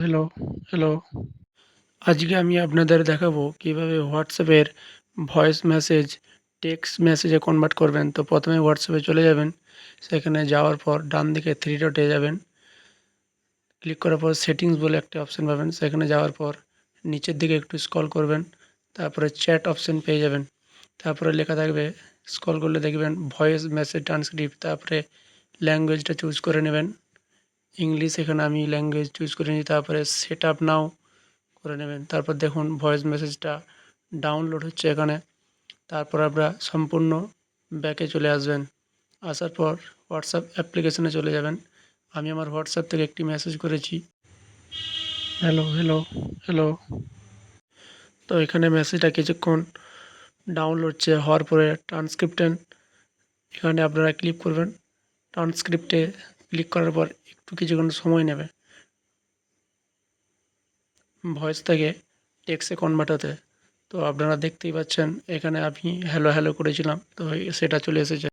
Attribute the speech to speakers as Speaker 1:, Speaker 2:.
Speaker 1: Hello hello আজকে আমি আপনাদের দেখাবো কীভাবে হোয়াটসঅ্যাপের ভয়েস মেসেজ টেক্সট মেসেজে কনভার্ট করবেন। তো প্রথমে হোয়াটসঅ্যাপে চলে যাবেন। সেখানে যাওয়ার পর ডান দিকে থ্রি ডটে যাবেন। ক্লিক করার পর সেটিংস বলে একটা অপশান পাবেন। সেখানে যাওয়ার পর নিচের দিকে একটু স্ক্রল করবেন। তারপরে চ্যাট অপশান পেয়ে যাবেন। তারপরে লেখা থাকবে স্ক্রল করলে দেখবেন ভয়েস মেসেজ ট্রান্সক্রিপ্ট তারপরে ল্যাঙ্গুয়েজটা চুজ করে নেবেন। ইংলিশ এখানে আমি ল্যাঙ্গুয়েজ চুজ করে নিই, তারপরে সেট আপ নাও করে নেবেন। তারপর দেখুন ভয়েস মেসেজটা ডাউনলোড হচ্ছে এখানে। তারপর আপনারা সম্পূর্ণ ব্যাকে চলে আসবেন। আসার পর হোয়াটসঅ্যাপ অ্যাপ্লিকেশনে চলে যাবেন। আমি আমার হোয়াটসঅ্যাপ থেকে একটি মেসেজ করেছি। হ্যালো হ্যালো হ্যালো তো এখানে মেসেজটা কিছুক্ষণ ডাউনলোড হচ্ছে, হওয়ার পরে ট্রান্সক্রিপ্টেন এখানে আপনারা ক্লিক করবেন। ট্রান্সক্রিপ্টে ক্লিক করার পর একটু কিছুক্ষণ সময় নেবে। ভয়েস থেকে টেক্সে কনভার্ট হতে। তো আপনারা দেখতেই পাচ্ছেন, এখানে আমি হ্যালো হ্যালো করেছিলাম, তো সেটা চলে এসেছে।